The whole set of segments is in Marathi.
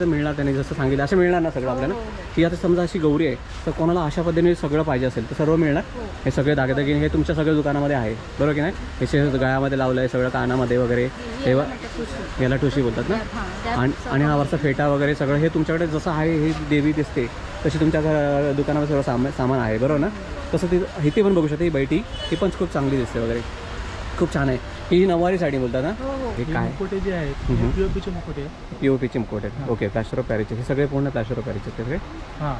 मिळणार त्यांनी जसं सांगितलं असं मिळणार ना सगळं आपल्याला? की आता समजा अशी गौरी आहे तर कोणाला अशा पद्धतीने सगळं पाहिजे असेल तर सर्व मिळणार? हे. सगळे दागदागिने हे तुमच्या सगळ्या दुकानामध्ये आहे बरोबर की नाही? हे गळ्यामध्ये लावलं आहे सगळं कानामध्ये वगैरे हे व- याला ठुशी बोलतात ना? आणि आणि हा वरचा फेटा वगैरे सगळं हे तुमच्याकडे जसं आहे ही देवी दिसते तशी तुमच्या दुकानामध्ये सगळं सामान सामान आहे बरोबर ना? तसं ती इथे पण बघू शकता ही बैठी ही पण खूप चांगली दिसते वगैरे. खूप छान आहे. ही नऊवारी साडी बोलतात ना हे काय? मुकुटे जे आहेत. पीओपीचे मुकुटे पी ओ पीचे मुकुट आहेत. ओके प्लॅस्टर ऑफ पॅरिसचे हे सगळे पूर्ण प्लॅस्टर ऑफ पॅरिसचे आहेत हां.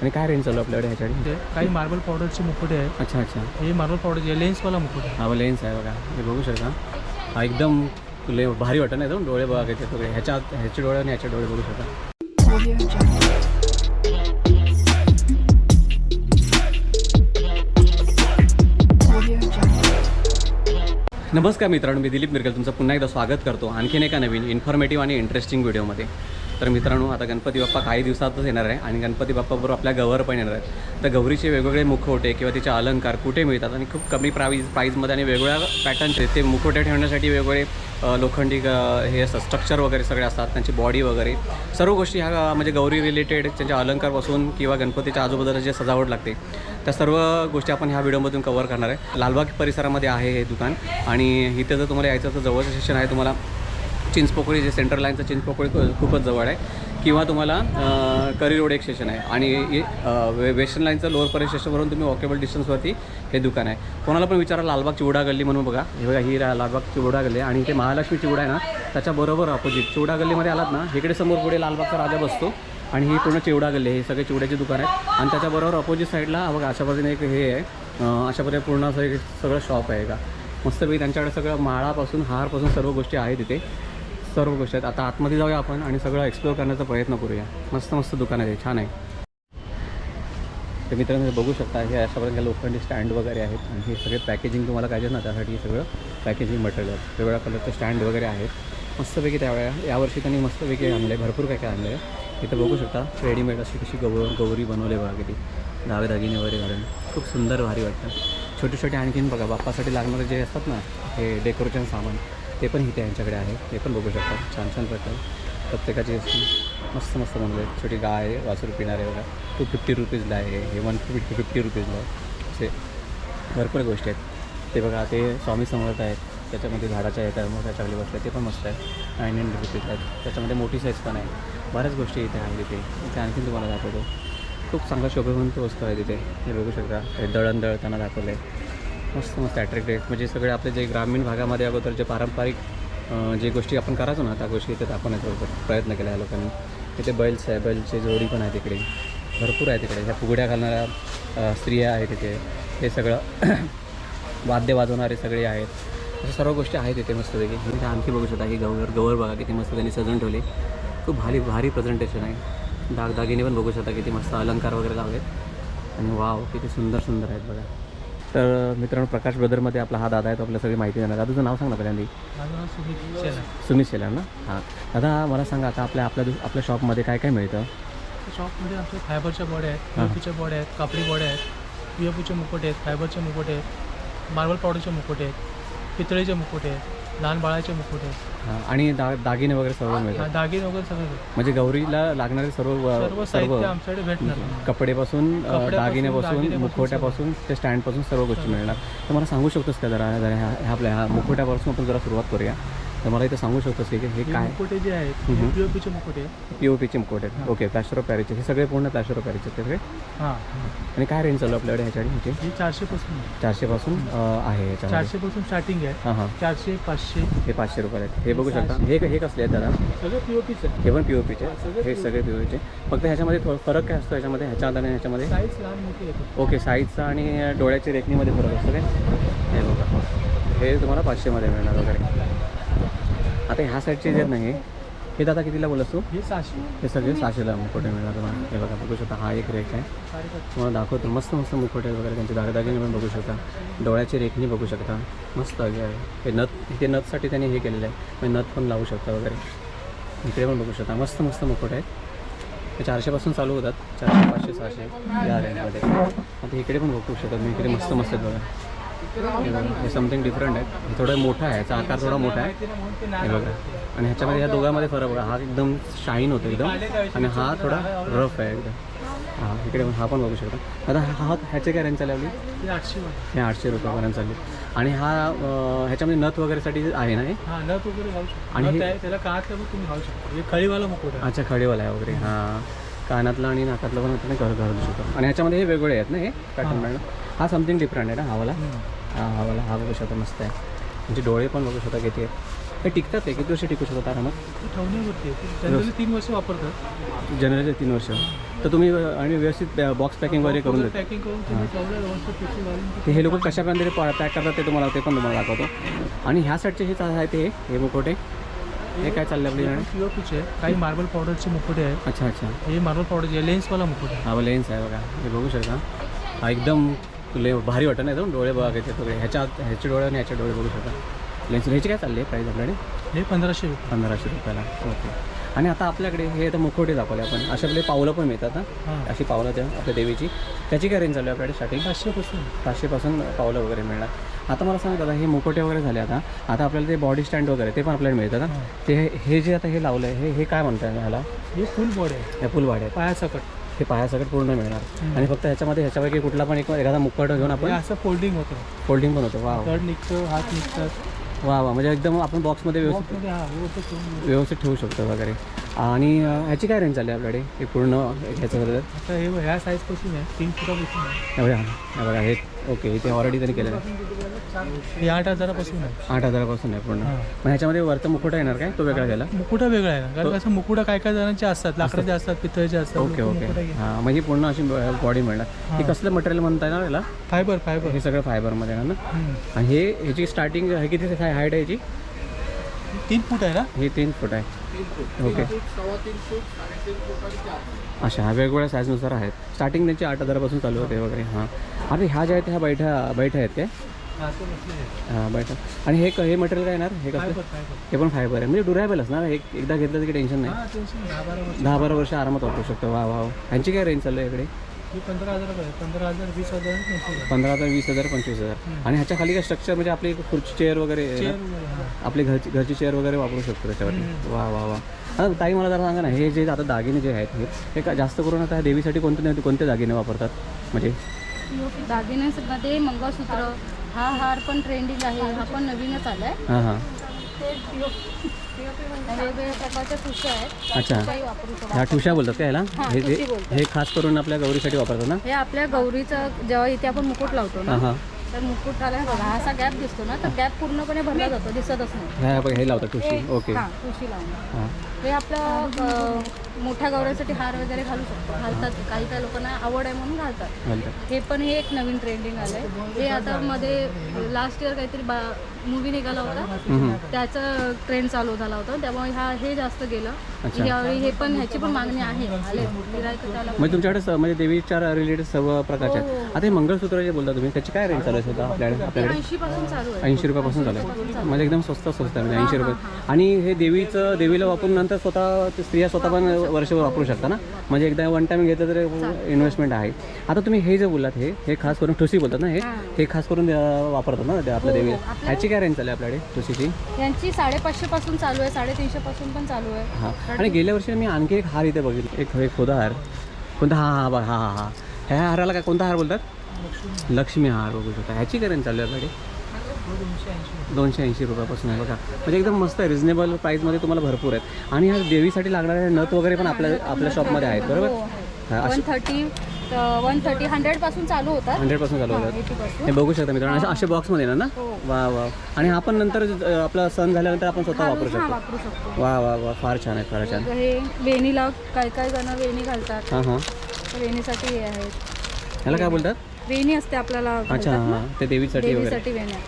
आणि काय रेंज चालू आहे आपल्याकडे ह्याच्याकडे ते काही मार्बल पावडरचे मुकुटे आहेत. अच्छा अच्छा. हे मार्बल पावडरचे लेन्सवाला मुकुट आहे हा लेन्स आहे बघा. हे बघू शकता. हा एकदम ले भारी वाटत नाही एकदम डोळे बघा त्याचे सगळे. ह्याच्या ह्याचे डोळे आणि ह्याचे डोळे बघू शकता. नमस्कार मित्रांनो मी दिलीप मिरकल तुमचं पुन्हा एकदा स्वागत करतो आणखीन एका नवीन इन्फॉर्मेटिव्ह आणि इंटरेस्टिंग व्हिडिओमध्ये तर मित्रांनो आता गणपती बाप्पा काही दिवसातच येणार आहे आणि गणपती बाप्पाबरोबर आपल्या गवर पण येणार आहेत. तर गौरीचे वेगवेगळे मुखवटे किंवा तिचे अलंकार कुठे मिळतात आणि खूप कमी प्राईज प्राईजमध्ये आणि वेगवेगळ्या पॅटर्नचे ते मुखवटे ठेवण्यासाठी वेगवेगळे लोखंडी हे असतात स्ट्रक्चर वगैरे सगळे असतात त्यांची बॉडी वगैरे. सर्व गोष्टी ह्या म्हणजे गौरी रिलेटेड त्यांच्या अलंकारपासून किंवा गणपतीच्या आजूबाजूला जे सजावट लागते त्या सर्व गोष्टी आपण ह्या व्हिडिओमधून कवर करणार आहे. लालबाग परिसरामध्ये आहे हे दुकान आणि इथं जर तुम्हाला यायचं तर जवळचं स्टेशन आहे तुम्हाला चिंचपोकळी जे सेंट्रल लाईनचं चिंचपोकळी खूपच जवळ आहे. किंवा तुम्हाला करी रोड एक स्टेशन आहे. आणि वे वेस्टर्न लाईनचं लोअर परेश स्टेशनवरून तुम्ही वॉकेबल डिस्टन्सवरती हे दुकान आहे. कोणाला पण विचारा लालबाग चिवडा गल्ली म्हणून बघा. हे बघा ही रा- लालबाग चिवडा गल्ली आणि इथे महालक्ष्मी चिवडा आहे ना त्याच्याबरोबर अपोजिट चिवडा गल्लीमध्ये आलात ना इकडे समोर पुढे लालबागचा राजा बसतो. आणि ही पूर्ण चिवडा गल्ली हे सगळे चिवड्याची दुकान आहेत. आणि त्याच्याबरोबर अपोजिट साईडला बघा अशा पद्धतीने एक हे आहे. अशा पद्धतीने पूर्ण असं एक सगळं शॉप आहे का? मस्तपैकी त्यांच्याकडे सगळं माळापासून हारपासून सर्व गोष्टी आहेत तिथे सर्व गोष्टी आहेत. आता आतमध्ये जाऊया आपण आणि सगळं एक्सप्लोअर करण्याचा प्रयत्न करूया. मस्त मस्त दुकान आहे. ते छान आहे. तर मित्रांनो हे बघू शकता हे अशा प्रकारे लोखंडी स्टँड वगैरे आहेत. आणि हे सगळे पॅकेजिंग तुम्हाला पाहिजे ना त्यासाठी सगळं पॅकेजिंग मटेरियल वेगवेगळ्या कलरचे स्टँड वगैरे आहेत. मस्तपैकी त्यावेळेला यावर्षी त्यांनी मस्तपैकी आणले भरपूर काय काय आणले आहे इथं बघू शकता. रेडीमेड अशी कशी गौ गौरी बनवले बघा किती. दावे दागिने वगैरे घालून. खूप सुंदर भारी वाटतं. छोटे छोटे आणखीन बघा बाप्पासाठी लागणारे जे असतात ना हे डेकोरेशन सामान ते पण इथे यांच्याकडे आहे. ते पण बघू शकता. छान छान प्रकारे. प्रत्येकाची मस्त मस्त बनवले आहेत. छोटी गाय वासरू पिणारे बघा. टू फिफ्टी रुपीजला आहे. हे वन फिफ्टी फिफ्टी रुपीजला आहे. असे भरपूर गोष्टी आहेत. ते बघा ते स्वामी समर्थ आहेत. त्याच्यामध्ये झाडाच्या आहेत मग त्याच्याकडे बसले ते पण मस्त आहे नाईन हंड्रेड रुपीज आहेत. त्याच्यामध्ये मोठी साईज पण आहे. बऱ्याच गोष्टी इथे आहेत तिथे. इथे आणखीन तुम्हाला दाखवतो. खूप चांगला शोभेवंत वस्तू आहे तिथे. हे बघू शकता. हे दळण दळताना दाखवलं. आहे मस्त मस्त अट्रॅक्टिव्ह म्हणजे सगळे आपले जे ग्रामीण भागामध्ये अगोदर जे पारंपरिक जे गोष्टी आपण करायचो ना त्या गोष्टी इथे दाखवण्याचा प्रयत्न केला या लोकांनी. इथे बैल्स आहे बैलचे जोडी पण आहे तिकडे. भरपूर आहे तिकडे. ह्या फुगड्या घालणाऱ्या स्त्रिया आहेत तिथे. हे सगळं वाद्य वाजवणारे सगळे आहेत. अशा सर्व गोष्टी आहेत तिथे मस्तपैकी. इथे आणखी बघू शकता की गवर गवर बघा किती मस्त त्यांनी सजवून ठेवले. खूप भारी भारी प्रेझेंटेशन आहे. दागदागिने पण बघू शकता किती मस्त अलंकार वगैरे लावलेत. आणि वाव किती सुंदर सुंदर आहेत बघा. तर मित्रांनो प्रकाश ब्रदरमध्ये आपला हा दादा आहे तो आपल्याला सगळी माहिती देणार दादाचं नाव सांग ना पहिल्यांदा. सुमित शेला सुमित शेलार ना? हां. दादा मला सांगा आता आपल्या आपल्या आपल्या शॉपमध्ये काय काय मिळतं? शॉपमध्ये आमच्या फायबरच्या बॉड्या आहेत. पीओपीच्या बॉड्या आहेत कापडी बॉड्या आहेत पीओपीचे मुकुटे आहेत फायबरचे मुकुटे आहेत मार्बल पावडरचे मुकुटे आहेत पितळेचे मुकुटे आहेत. लहान बाळाचे मुकुटे आहेत. हां आणि दा दागिने वगैरे सर्व मिळतात? दागिने वगैरे सगळं भेटतं. म्हणजे गौरीला लागणारे सर्व सर्व साहित्य आमच्याकडे भेटणार. कपडेपासून अ, कपड्यापासून, दागिन्यापासून दागिन्यापासून मुखवट्यापासून ते स्टँडपासून सर्व गोष्टी मिळणार. तर मला सांगू शकतोस का जरा जरा ह्या ह्या आपल्या ह्या मुखवट्यापासून आपण जरा सुरुवात करूया? तर मला इथं सांगू शकतोस की हे काय? मुकुटे जे आहेत हम्म. पीओपीचे मुकुटे आहेत. पी ओ पीचे आहेत. ओके प्लॅस्टर ऑफ पॅरिसचे हे सगळे पूर्ण प्लॅस्टर ऑफ पॅरिसचे आहेत सगळे हां. आणि काय रेंज चालू आहे आपल्याकडे ह्याच्याकडे ह्याची? ही चारशे पासून आहे. चारशेपासून अ, आहे ह्याच्यामध्ये चारशे पासून स्टार्टिंग आहे. हां हां. चारशे पाचशे. हे पाचशे रुपये आहेत. हे बघू शकता. हे हे कसले आहेत दादा? सगळं पीओपीच आहे हे पण पी ओ पीचे हे सगळे पी ओ पीचे फक्त ह्याच्यामध्ये थोडं फरक काय असतो ह्याच्यामध्ये? ह्याच्या आणि ह्याच्यामध्ये? साईज लहान मोठी येते ओके साईजचा आणि डोळ्याच्या रेखनीमध्ये फरक असतो काय हे बघा. हे तुम्हाला पाचशेमध्ये मिळणार वगैरे आता ह्या साईडचे जे नाही हे दादा कितीला बोलस तू? हे सहाशे. हे सगळे सहाशेला मुखोटे मिळणार तुम्हाला. हे बघा बघू शकता हा एक रेक आहे. तुम्हाला दाखवतो मस्त मस्त मुखोटे वगैरे त्यांचे दागदागिने पण बघू शकता. डोळ्याची रेखणी बघू शकता. मस्त हे आहे. हे नथ इथे नथसाठी त्यांनी हे केलेलं आहे. म्हणजे नथ पण लावू शकता वगैरे. इकडे पण बघू शकता. मस्त मस्त मुखोटे आहेत. ते चारशेपासून चालू होतात. चारशे पाचशे सहाशे या रेंजमध्ये आता इकडे पण बघू शकता मी इकडे मस्त मस्त आहेत बघा. हे समथिंग डिफरंट आहे. हे थोडं मोठं आहे. याचा आकार थोडा मोठा आहे. हे बघा. आणि ह्याच्यामध्ये ह्या दोघांमध्ये फरक बघा. हा एकदम शाईन होतो एकदम. आणि हा थोडा रफ आहे एकदम. हा इकडे हा पण बघू शकता. आता हा ह्याचे काय रेंज चालली आपली. हे आठशे रुपयापर्यंत चालली. आणि हा ह्याच्यामध्ये नथ वगैरेसाठी आहे ना हे? नथ वगैरे आणि त्याला कानातलं पण तुम्ही घालू शकता. खळीवाला मुकुट आहे. अच्छा खडीवाला आहे वगैरे. हां. कानातलं आणि नाकातलं पण आपण घर घालू शकतो. आणि ह्याच्यामध्ये हे वेगवेगळे आहेत ना हे? पॅटर्न हा समथिंग डिफरंट आहे ना हा वाला. हा हा वाला हा बघू शकता मस्त आहे. म्हणजे डोळे पण बघू शकता किती आहेत. हे टिकतात ते किती वर्ष टिकू शकतात आरामात ठेवण्यावरती आहे. तीन वर्ष वापरतात. जनरली तीन वर्ष. तर तुम्ही आणि व्यवस्थित बॉक्स पॅकिंग वगैरे करून देता. पॅकिंग करून तुम्ही तेवढं व्यवस्थित पिशवी घालून ते हे लोक कशाप्रकारे पॅक करतात ते तुम्हाला ते पण तुम्हाला दाखवतो. आणि ह्या साईडचे हे आहे ते हे मुकोटे. हे काय चाललं आपली मॅडम पिओ पिचे काही मार्बल पावडरचे मुकुटे आहेत. अच्छा अच्छा. हे मार्बल पावडरचे लेन्सवाला मुकुट आहे. हा लेन्स आहे बघा. हे बघू शकता. हा एकदम ले भारी वाटत नाही डोळे बघा किती वगैरे ह्याच्या ह्याचे डोळे आणि ह्याचे डोळे बघू शकता. लेन्स ह्याची काय चालली आहे प्राईस आपल्याकडे? हे पंधराशे पंधराशे रुपयाला. ओके आणि आता आपल्याकडे हे तर मुखवटे दाखवले आपण. आपले पावलं पण मिळतात ना? अशी पावलं त्या आपल्या देवीची. त्याची काय रेंज चालू आहे आपल्याकडे? स्टार्टिंग पाचशेपासून. पाचशेपासून पावलं वगैरे मिळणार. आता मला सांगा दादा हे मुकोटे वगैरे झाले आता. आता आपल्याला ते बॉडी स्टँड वगैरे ते पण आपल्याला मिळतं ना. ते हे- जे आता हे लावलं आहे हे हे काय म्हणताय ह्याला? हे फुल बॉडी आहे. या फुलवाड्यात पायासकट. हे पायासकट पूर्ण मिळणार. आणि फक्त ह्याच्यामध्ये ह्याच्यापैकी कुठला पण एक एखादा मुक्कट घेऊन आपण असं फोल्डिंग होतं. फोल्डिंग पण होतं. वा दड निघतं हात निघतात. वा वा म्हणजे एकदम आपण बॉक्समध्ये व्यवस्थित व्यवस्थित ठेवू शकतो वगैरे. आणि ह्याची काय रेंज चालली आहे आपल्याकडे? हे पूर्ण ह्याचं आता हे ह्या साईजपासून आहे. तीन फुटापासून आहे. हे बघा हे ओके इथे ऑलरेडी त्यांनी केलेलं आहे. हे आठ हजारापासून आहे. आठ हजारापासून आहे पूर्ण. हां. मग ह्याच्यामध्ये वरचा मुकुटा येणार काय? तो वेगळा घ्यायला? मुकुटा वेगळा आहे ना? कारण कसं मुकुटा काय काय जणांचे असतात लाकडाचे असतात पितळेचे असतात ओके ओके. हां म्हणजे पूर्ण अशी बॉडी मिळणार. हे हां. कसलं मटेरियल म्हणता येणार याला? Fibre fibre. हे सगळं फायबरमध्ये येणार ना. आणि हे ह्याची स्टार्टिंग हे किती हाईट आहे याची? तीन फूट आहे ना? हे तीन फूट आहे. ओके. अच्छा ह्या वेगवेगळ्या साईजनुसार आहेत. स्टार्टिंग त्यांची आठ हजारापासून चालू होते वगैरे हां. आता ह्या ज्या आहेत ह्या बैठ्या बैठ्या आहेत काय? हा, तो बसलेला आहे. हां बैठा आणि हे क- हे मटेरियल काय येणार? हे कसं? हे पण फायबर आहे. म्हणजे ड्युरेबल असणार एक एकदा घेतलं की टेन्शन नाही. हा दहा बारा वर्ष. आरामात वापरू शकतो. वा वा वा. ह्यांची काय रेंज चालू आहे इकडे पंधरा हजार. पंधरा वीस हजार आणि पंचवीस हजार. पंधरा हजार वीस हजार पंचवीस हजार. आणि ह्याच्या खाली काय स्ट्रक्चर म्हणजे आपली खुर्ची चेअर वगैरे. आपली घरची घरची चेअर वगैरे वापरू शकतो त्याच्यावरती. वा वा वा. आता ताई मला जरा सांगा ना हे जे आता दागिने जे आहेत हे का जास्त करून आता देवीसाठी कोणते नाही कोणते दागिने वापरतात? म्हणजे दागिन्यांमध्ये मंगळसूत्र हा हार पण ट्रेंडिंग आहे हा पण नवीनच आलाय. हां हां. वेगवेगळ्या प्रकारच्या ठुशा आहेत. अच्छा. काही वापरू शकतो. ह्या ठुशा बोलतात का ह्याला? हां, हे हे बोलतात. हे खास करून आपल्या गौरीसाठी वापरतात ना? हे आपल्या गौरीचं जेव्हा इथे आपण मुकुट लावतो ना हां हां. तर बघा हा असा गॅप दिसतो ना तर गॅप पूर्णपणे भरला जातो दिसतच नाही. हे ओके हा लावून. हां. हे आपलं अं, मोठ्या गौऱ्यासाठी हार वगैरे घालू शकतो. घालतात काही काही लोकांना आवड आहे म्हणून घालतात. हे पण हे एक नवीन ट्रेंडिंग आलंय. हे आता मध्ये लास्ट इयर काहीतरी बा मूवी निघाला होता. हम्म. त्याचा ट्रेंड चालू झाला होता. त्यामुळे हा हे जास्त गेलं. अच्छा. यावेळी हे पण ह्याची पण मागणी आहे. आले त्याला म्हणजे तुमच्याकडे स- म्हणजे देवीच्या रिलेटेड सर्व प्रकारचे हो, आहेत हो. आता हे मंगळसूत्र जे बोलता तुम्ही त्याची काय रेंज चालू आहे स्वतः आपल्याकडे? आपल्याकडे? ऐंशी रुपयापासून चालू 80 पासून आहे. म्हणजे एकदम स्वस्त स्वस्त आहे म्हणजे ऐंशी हां, रुपये हां, आणि हे देवीचं देवीला वापरून नंतर स्वतः स्त्रिया स्वतः पण वर्षभर वापरू शकता ना? म्हणजे एकदा वन टाइम घेतलं तर इन्व्हेस्टमेंट आहे. आता तुम्ही हे जे बोललात हे हे खास करून ठुसी बोलतात ना हे? हां. हे खास करून वापरतात ना ते आपल्या हो, देवीला. आपल्या- ह्याची काय रेंज चालू आहे आपल्याकडे ठुसीची यांची साडेपाचशे पासून चालू आहे साडेतीनशे पासून पण चालू आहे. हां. आणि गेल्या वर्षी मी आणखी एक हार इथे बघितलं. एक एक खोदा हार कोणता? हा हा बघा. हा हा हा. ह्या हाराला काय कोणता हार बोलतात? लक्ष्मी. हार बघू शकता. ह्याची काय रेंज चालू आहे दोनशे ऐंशी. रुपयापासून आहे बघा. म्हणजे एकदम मस्त आहे. रिजनेबल प्राईसमध्ये तुम्हाला भरपूर आहेत. आणि ह्या देवीसाठी लागणारे नथ वगैरे पण आपल्या आपल्या शॉपमध्ये आहेत. बरोबर? हा, असे थर्टी वन थर्टी हंड्रेडपासून चालू होतात. हंड्रेड पर्सेंट चालू होतात. हे बघू शकता मित्रांनो. असे असे बॉक्समध्ये ना ना? हो. वा वा. आणि हा पण नंतर आपला सण झाल्यानंतर आपण स्वतः वापरू हा शकतो. वा वा वा. फार छान आहे फार छान. हे वेणीला काय काय जण वेणी घालतात. हां हां. वेणीसाठी हे आहेत. ह्याला काय बोलतात? वेणी असते आपल्याला अच्छा घालतात ना. हां ते देवीसाठी वगैरे. देवीसाठी वेण्या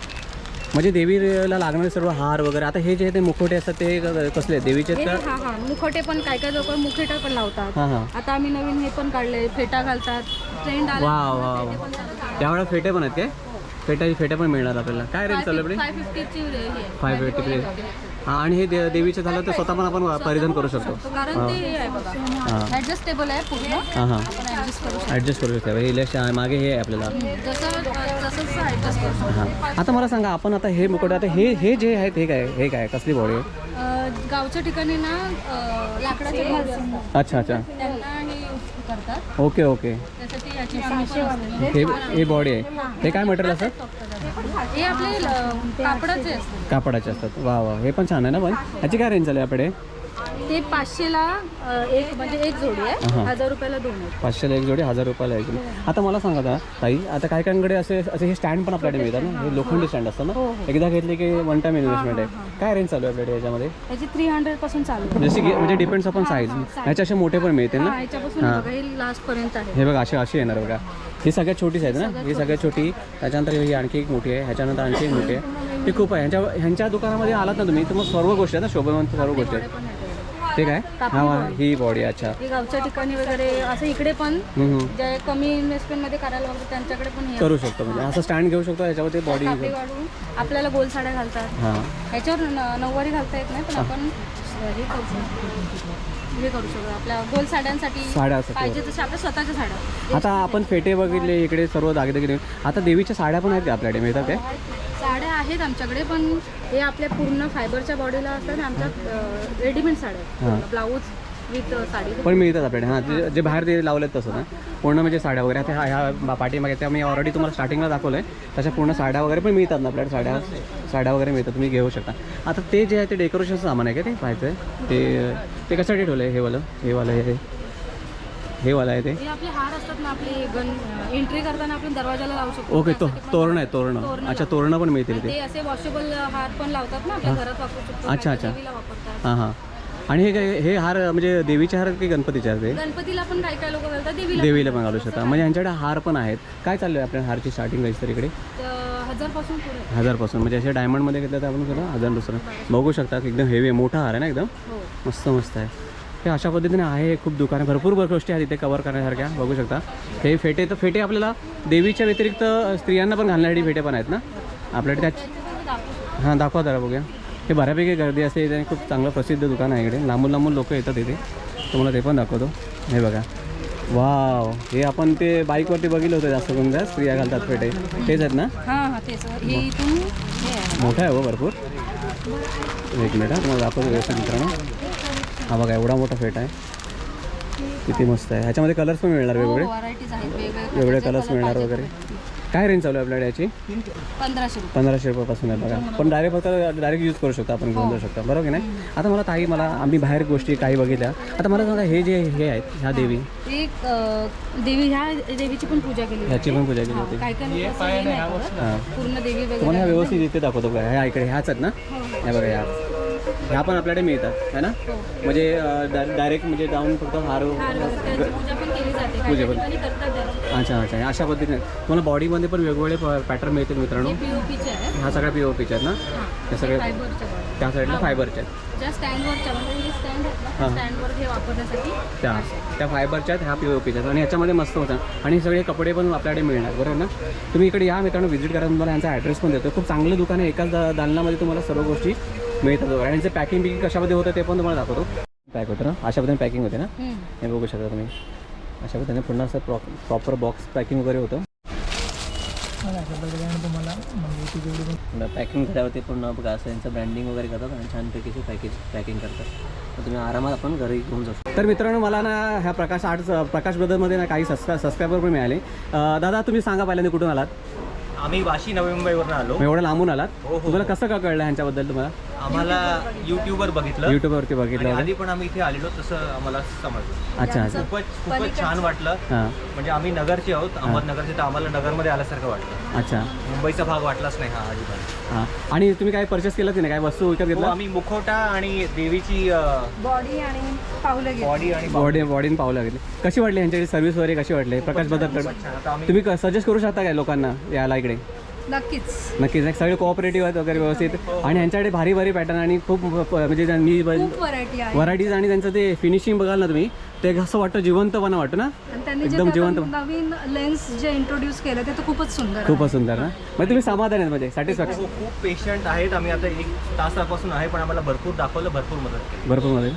म्हणजे देवीला लागणारे सर्व हार वगैरे आता हे जे ते मुखवटे असतात ते क- कसले? देवीचे हे का हा हा मुखोटे पण काय काय लोक मुखेटा पण लावतात. हां हां. आता आम्ही नवीन हे पण काढले फेटा घालतात. ट्रेंड आला वा वा वा त्यावेळेला फेटे पण आहेत काय? फेट्या फेट्या पण मिळणार आपल्याला. काय रेंज चालू आहे फाय फिफ्टी प्लेट हां आणि हे दे देवीचं झालं तर स्वतः पण आपण परिधान करू शकतो. कारण ते हे आहे बघा. ऍडजस्टेबल आहे पूर्ण. हां हां. आपण ऍडजस्ट करू शकतो. ॲडजस्ट करू शकतो. हे इलेक्शन मागे हे आहे आपल्याला. जसं तसंच ऍडजस्ट करू शकतो. हां. आता मला सांगा आपण आता हे मुकुट आता हे हे जे आहेत हे काय हे काय कसली बॉडी आहे? अं, गावच्या ठिकाणी ना अं, लाकडाचे असतात. अच्छा अच्छा. त्यांना हे use करतात. Okay okay. त्यासाठी हे हे बॉडी आहे. हे. काय मटेरियल असतं? हे आपले कापडाचे असतात. कापडाचे असतात. वा वा. हे पण छान आहे ना पण? ह्याची काय रेंज चालू आहे आपल्याकडे ते पाचशेला एक म्हणजे एक जोडी आहे. हा. हजार रुपयाला दोन आहेत. पाचशेला एक जोडी हजार रुपयाला एक जोडी. आता मला सांगा आता ताई आता काही काहींकडे असे असे हे स्टँड पण आपल्याकडे मिळतात ना? हे लोखंडी स्टँड असतं हो, ना एकदा घेतले की वन टाइम इन्व्हेस्टमेंट आहे. काय रेंज चालू आहे आपल्याकडे याच्यामध्ये? त्याची थ्री हंड्रेडपासून चालू जसे की म्हणजे डिपेंड्स अपॉन साईज ह्याचे असे मोठे पण मिळतील हा ना ह्याच्यापासून हे. बघा हे लास्ट पर्यंत आहे. हे बघा असे अशी येणार बघा. ही सगळ्यात छोटी साईज ना? ही सगळ्यात छोटी. त्याच्यानंतर ही आणखी एक मोठी आहे. ह्याच्यानंतर आणखी एक मोठी आहे. ही खूप आहे. ह्यांच्या ह्यांच्या दुकानामध्ये आलात ना तुम्ही तर मग सर्व गोष्टी आहेत ना? शोभवंत सर्व गोष्टी आहेत. ते काय? हां ही बॉडी अच्छा. हे गावच्या ठिकाणी वगैरे असं इकडे पण हम्म, हम्म. जे कमी इन्व्हेस्टमेंटमध्ये करायला लागतं त्यांच्याकडे पण हे करू शकतो म्हणजे. असं स्टँड घेऊ शकतो याच्यावरती बॉडी कापडी आपल्याला गोल साड्या घालतात. हां. ह्याच्यावर न- नऊवारी घालता येत नाही पण आपण हे करू शकतो. हे करू शकतो. आपल्या गोल साड्यांसाठी पाहिजे तशा आपल्या स्वतःच्या साड्या. आता आपण फेटे बघितले इकडे सर्व दागिने आता देवीच्या साड्या पण आहेत का आपल्याकडे? मिळतात काय साड्या आहेत आमच्याकडे पण हे आपल्या पूर्ण फायबरच्या बॉडीला असतात आमच्या रेडीमेड साड्या हां. Blouse with sari. पण मिळतात आपल्याकडे. हां जे जे बाहेर ते लावलेत तसं ना. पूर्ण म्हणजे साड्या वगैरे. आता ह्या ह्या पाठीमागे त्या मी ऑलरेडी तुम्हाला स्टार्टिंगला दाखवलं आहे तशा पूर्ण साड्या वगैरे पण मिळतात ना आपल्याकडे. साड्या साड्या वगैरे मिळतात. तुम्ही घेऊ शकता. आता ते जे आहे ते डेकोरेशनचं सामान आहे का ते पाहायचं आहे ते ते कशासाठी ठेवलं आहे हे वालं? हे वालं हे हे वालं आहे ते. हे आपले हार असतात ना आपले गण एंट्री करताना आपण दरवाजाला लावू शकतो. ओके तो तोरण आहे तोरणं. अच्छा तोरणं पण मिळतील ते. असे वॉशेबल हार पण लावतात ना आपल्या घरात वापरू शकतो. अच्छा, अच्छा. हां हां. आणि हे काय हे हार म्हणजे देवीचे हार की गणपतीचे हार ते? गणपतीला पण काही काही लोक घालतात? देवीला देवीला पण घालू शकता. म्हणजे यांच्याकडे हार पण आहेत. काय चाललं आहे आपल्या हारची स्टार्टिंग प्राईस तर इकडे? हजारपासून पुढे. हजारपासून. म्हणजे असे डायमंडमध्ये घेतलं तर आपण सुद्धा हजार दुसरं. बघू शकता की एकदम हेवी आहे. मोठा हार आहे ना एकदम? हो. मस्त मस्त आहे. हे अशा पद्धतीने आहे. खूप दुकानं भरपूर भर गोष्टी आहेत इथे कवर करण्यासारख्या. बघू शकता. हे फेटे तर फेटे आपल्याला देवीच्या व्यतिरिक्त स्त्रियांना पण घालण्यासाठी फेटे पण आहेत ना? आपल्याकडे त्या. हां दाखवा जरा बघूया. हे बऱ्यापैकी गर्दी असते इथे खूप चांगलं प्रसिद्ध दुकान आहे इकडे. लांबून लांबून लोक येतात इथे. तुम्हाला ते पण दाखवतो. हे बघा. वाव. हे आपण ते बाईकवरती बघितलं होतं जास्त करून त्या स्त्रिया घालतात फेटे तेच आहेत ना? हां हां हे हे मोठा आहे हो भरपूर. एक मिनिट हा तुम्हाला दाखवतो व्यवस्थित मित्रांनो. हा बघा एवढा मोठा फेट आहे. किती मस्त आहे. ह्याच्यामध्ये कलर्स पण मिळणार वेगवेगळे. आहेत. वेगवेगळे वेगळे प्रकारचे कलर्स मिळणार वगैरे. काय रेंज चालू आहे आपल्याकडे याची पंधराशे रुपये. पंधराशे रुपयापासून आहे बघा. पण डायरेक्ट फक्त डायरेक्ट यूज करू शकतो आपण घेऊन जाऊ शकतो. बरोबर की नाही? आता मला ताई मला आम्ही बाहेर गोष्टी काही बघितल्या. आता मला सांगा हे जे हे आहेत ह्या देवी. एक देवी ह्या देवीची पण पूजा केली ह्याची पण पूजा केली हां, होती. काही काही हे. हां पूर्ण देवी वगैरे ह्या व्यवस्थित इथे दाखवतो बघा. ह्या इकडे ह्याच आहेत ना? ह्या बघा ह्या. ह्या पण आपल्याकडे मिळतात है ना? म्हणजे डायरेक्ट म्हणजे जाऊन फक्त हार पूजा पण. अच्छा अच्छा. अशा पद्धतीने. तुम्हाला बॉडीमध्ये पण वेगवेगळे पॅटर्न मिळतील मित्रांनो. हे ह्या सगळ्या पी ओ पीच्या आहेत ना? हां, हे सगळे फायबरच्या बॉडी त्या साईडला फायबरच्या आहेत. स्टँडवरच्या म्हणजे हे हां. हे त्या त्या फायबरच्या आहेत ह्या पी ओ पीच्या आहेत. आणि ह्याच्यामध्ये मस्त होतं. आणि हे सगळे कपडे पण आपल्याकडे मिळणार बरोबर ना? तुम्ही इकडे या मित्रांनो व्हिजिट करा. तुम्हाला यांचा ॲड्रेस पण देतो. खूप चांगलं दुकान आहे. एकाच दालनामध्ये तुम्हाला सर्व गोष्टी मिळतात वगैरे आणि यांचं पॅकिंग बिकिंग कशामध्ये होतं ते पण तुम्हाला दाखवतो. पॅक होतं ना? अशा पद्धतीने पॅकिंग होते ना. हे बघू शकता तुम्ही. अशा पद्धतीने पुन्हा असं प्रॉ प्रॉपर बॉक्स पॅकिंग वगैरे होतं. म्हणजे पॅकिंग केल्यावरती पूर्ण बघा असं यांचं ब्रँडिंग वगैरे करतात आणि छानपैकी पॅकेज पॅकिंग करतात. तर तुम्ही आरामात आपण घरी घेऊन जाऊ शकता. तर मित्रांनो मला ना ह्या प्रकाश आर्ट्स प्रकाश ब्रदरमध्ये ना काही सबस्क्राय सबस्क्रायबर पण मिळाले. दादा तुम्ही सांगा पहिल्यांदा कुठून आलात? आम्ही वाशी नवी मुंबईवरून आलो. एवढं लांबून आलात. हो, हो. तुम्हाला कसं का कळलं ह्यांच्याबद्दल तुम्हाला? आम्हाला युट्यूबवर बघितलं. यूट्यूबवरती बघितलं आणि आधी पण आम्ही इथे आलेलो तसं आम्हाला समजलं. अच्छा अच्छा. खूपच खूपच छान वाटलं. हां. म्हणजे आम्ही नगरचे आहोत अहमदनगरचे तर आम्हाला नगरमध्ये आल्यासारखं वाटलं. अच्छा. मुंबईचा भाग वाटलाच नाही हा अजिबात. हां. आणि तुम्ही काय परचेस केलं की नाही काय वस्तू विकत हो, घेतला आम्ही मुखवटा आणि देवीची बॉडी आणि पावलं बॉडी आणि बॉडी बॉडीने पावलं घेतली. कशी वाटली ह्यांच्याकडे सर्व्हिस वगैरे कशी वाटली? प्रकाश ब्रदरकडे छान. आता आम्ही तुम्ही सजेस्ट करू शकता काय लोकांना यायला इकडे नक्कीच. नक्कीच नाही, सगळे कोऑपरेटिव्ह आहेत वगैरे व्यवस्थित. आणि यांच्याकडे भारी भारी पॅटर्न आणि खूप म्हणजे मी खूप व्हरायटी आहे. व्हरायटीज आणि त्यांचं ते फिनिशिंग बघाल ना तुम्ही ते असं वाटतं जिवंतपणा वाटतं ना? आणि त्यांनी जे एकदम ते जिवंत नवीन लेन्स जे इंट्रोड्यूस केलं ते तर खूपच सुंदर आहे. खूपच सुंदर ना? मग तुम्ही समाधान आहेत म्हणजे सॅटिस्फॅक्शन खूप खूप पेशंट आहेत. आम्ही आता एक तासापासून आहे पण आम्हाला भरपूर दाखवलं भरपूर मदत केली. भरपूरमध्ये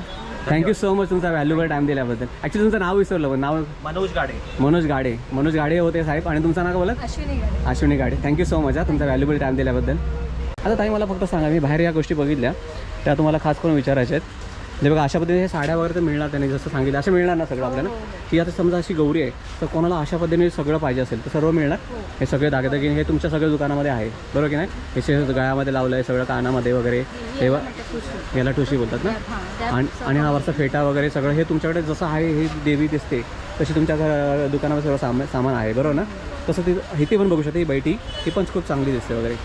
थँक्यू सो मच तुमचा व्हॅल्युबल टाईम दिल्याबद्दल. ॲक्च्युली तुमचं नाव विसरलं पण नाव मनोज गाडे. मनोज गाडे. मनोज गाडे होते साहेब. आणि तुमचं नाव काय बोलत? Ashwini Gade. Ashwini Gade. Thank you so much हा तुमचा व्हॅल्युबल टाईम दिल्याबद्दल. आता ताई मला फक्त सांगा मी बाहेर या गोष्टी बघितल्या. त्या तुम्हाला खास करून विचारायच्या आहेत. जे बघा अशा पद्धतीने हे साड्या वगैरे तर मिळणार त्यांनी जसं सांगितलं असं मिळणार ना सगळं आपल्याला. की आता समजा अशी गौरी आहे तर कोणाला अशा पद्धतीने सगळं पाहिजे असेल तर सर्व मिळणार. हे. सगळे दागदागिने हे तुमच्या सगळ्या दुकानामध्ये आहे बरोबर की नाही? हे सगळं गळ्यामध्ये लावलं आहे सगळं कानामध्ये वगैरे तेव्हा याला ठुशी बोलतात ना? हां आणि आणि हा वरचा फेटा वगैरे सगळं हे तुमच्याकडे जसं आहे ही देवी दिसते तशी तुमच्या दुकानामध्ये सगळं सामान सामान आहे बरोबर ना? तसं ती इथे पण बघू शकते ही बैठी ही पण खूप चांगली दिसते वगैरे.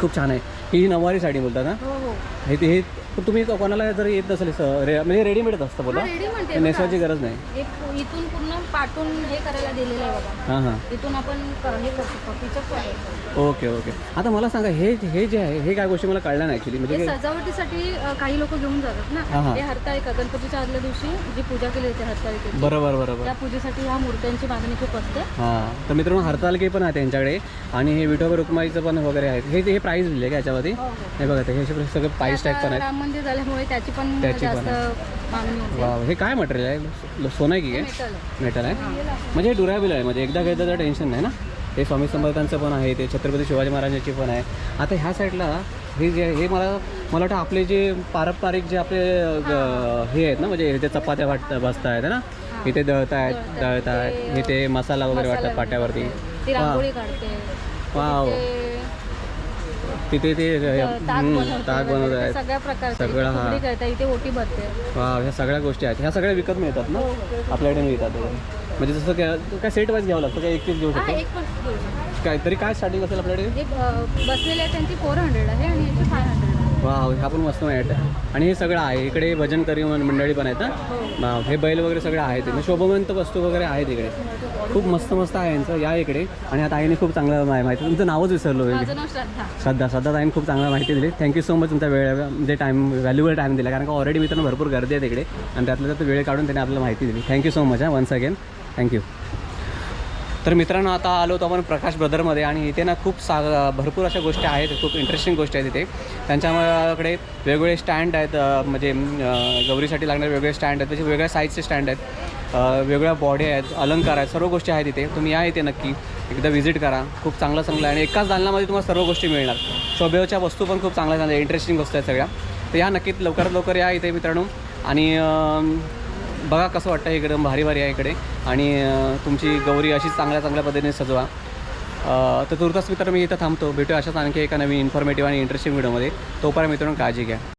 खूप छान आहे. ही नऊवारी साडी बोलतात ना? हो हो. हे ते हे पण तुम्ही कोणाला जर येत नसेल स- रे म्हणजे रेडीमेडच असतं बोला. हा, नेसवायची गरज नाही. हे इथून पूर्ण पाटून हे करायला दिलेलं आहे बघा. हां हां. इथून आपण क- हे करू शकतो पिचअप ओके ओके. आता मला सांगा हे हे जे आहे हे काय गोष्टी मला कळल्या नाही ॲक्च्युली म्हणजे हे काय- सजावटीसाठी अ, काही लोक घेऊन जातात हा, हा. ना हे हरताळिका गणपतीच्या आदल्या दिवशी जी पूजा केली जाते हरताळिकेची बरोबर बरोबर. त्या पूजेसाठी ह्या मूर्त्यांची मागणी खूप असते. हां. तर मित्रांनो हरतालके पण आहे त्यांच्याकडे आणि हे विठोबा रुक्माईचं पण वगैरे आहेत. हे हे प्राईस दिले का याच्यावरती? हो, हो. हे बघा ते हे सगळं सगळं प्राईस टॅग पण आता आहेत. राम मंदिर झाल्यामुळे त्याची पण त्याची पण जास्त मागणी होते. वा हे काय मटेरियल आहे? ल- सोनं आहे की काय? मेटल आहे. मेटल आहे? म्हणजे ड्युरेबल आहे म्हणजे एकदा घेतलं तर टेन्शन नाही ना? हे स्वामी समर्थांचं पण आहे ते छत्रपती शिवाजी महाराजांची पण आहे. आता ह्या साईडला हे जे हे मला मला वाटतं आपले जे पारंपरिक जे आपले हे. आहेत ना म्हणजे इथे चपात्या वाटत बसत आहेत ना? इथे दळत आहेत दळत आहेत इथे मसाला वगैरे वाटतात पाट्यावरती. ती रांगोळी काढते वाव. ते तिथे ते ताक बनवते. आहेत. सगळ्या प्रकारचे सगळं, हा. फुगडी करते इथे ओटी भरते. वा ह्या सगळ्या गोष्टी आहेत. ह्या सगळ्या विकत मिळतात ना? आपल्याकडे मिळतात वगैरे. म्हणजे जसं काय काय सेट वाईज घ्यावं लागतं? काय एकटीच घेऊ हा शकतो? एक पण घेऊ शकतो. काय तरी काय स्टार्टिंग असेल आपल्याकडे? हे अ, बसलेले आहेत त्यांची फोर हंड्रेड आहे आणि याची फाय हंड्रेड आहे. वा हा पण मस्त आहे आणि हे सगळं आहे. इकडे भजन करी मंडळी पण आहेत ना वा, हे बैल वगैरे सगळं आहे ते शोभवंत वस्तू वगैरे आहेत इकडे. खूप मस्त मस्त आहे यांचं. या इकडे. आणि आता आईने खूप चांगलं माहिती तुमचं नावच विसरलो श्रद्धा. श्रद्धा. श्रद्धा ताईने खूप चांगलं माहिती दिली. थँक्यू सो मच तुमचा वेळ म्हणजे टाईम व्हॅल्युबल टाईम दिला. कारण का ऑलरेडी मित्रांनो भरपूर गर्दी आहे तिकडे आणि त्यातल्या त्यात वेळ काढून त्याने आपल्याला माहिती दिली. थँक्यू सो मच हा वन्स अगेन थँक्यू तर मित्रांनो आता आलो होतो आपण प्रकाश ब्रदरमध्ये. आणि इथे ना खूप सा भरपूर अशा गोष्टी आहेत. खूप इंटरेस्टिंग गोष्टी आहेत इथे. त्यांच्याकडे वेगवेगळे स्टँड आहेत. म्हणजे गौरीसाठी लागणारे वेगवेगळे स्टँड आहेत. तसे वेगळ्या साईजचे स्टँड आहेत. वेगळ्या बॉडी आहेत अलंकार आहेत सर्व गोष्टी आहेत इथे. तुम्ही या इथे नक्की. एकदा व्हिजिट करा. खूप चांगलं चांगलं आहे. आणि एकाच दालनामध्ये तुम्हाला सर्व गोष्टी मिळणार. शोभेच्या वस्तू पण खूप चांगल्या चांगल्या इंटरेस्टिंग वस्तू आहेत सगळ्या. तर या नक्कीच लवकरात लवकर या इथे मित्रांनो. आणि बघा कसं वाटतं इकडं. भारी भारी आहे इकडे. आणि तुमची गौरी अशीच चांगल्या चांगल्या पद्धतीने सजवा. तर तुर्तास मित्र मी इथं थांबतो. भेटू अशाच आणखी एका नवीन इन्फॉर्मेटिव्ह आणि इंटरेस्टिंग व्हिडिओमध्ये तोपर्यंत मित्रांनो काळजी घ्या.